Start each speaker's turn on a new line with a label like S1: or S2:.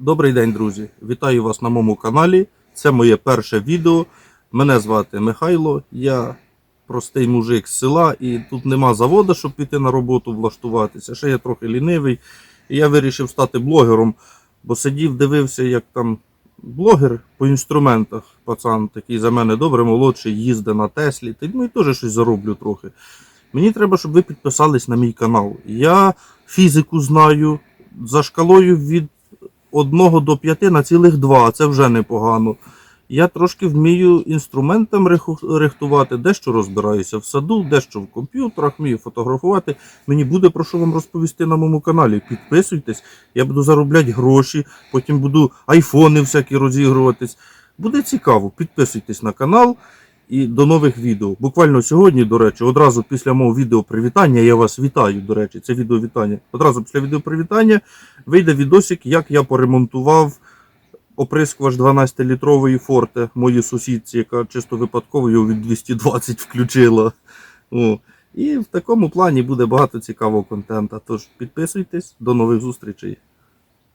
S1: Добрий день, друзі! Вітаю вас на моєму каналі. Це моє перше відео. Мене звати Михайло. Я простий мужик з села, і тут нема заводу, щоб піти на роботу, влаштуватися. Ще я трохи лінивий. І я вирішив стати блогером, бо сидів, дивився, як там блогер по інструментах, пацан такий за мене добре, молодший, їздить на Теслі. Ну і теж щось зароблю трохи. Мені треба, щоб ви підписались на мій канал. Я фізику знаю за шкалою від 1 до 5 на цілих 2, це вже непогано. Я трошки вмію інструментам рихтувати, дещо розбираюся в саду, дещо в комп'ютерах, вмію фотографувати. Мені буде про що вам розповісти на моєму каналі. Підписуйтесь, я буду заробляти гроші, потім буду айфони всякі розігруватись. Буде цікаво, підписуйтесь на канал і до нових відео. Буквально сьогодні, до речі, одразу після мого відео привітання, я вас вітаю, до речі, це відео вітання. Одразу після відео привітання вийде відосик, як я поремонтував оприскувач 12-літрової форте моїй сусідці, яка чисто випадково його від 220 включила. О. І в такому плані буде багато цікавого контенту. Тож підписуйтесь, до нових зустрічей.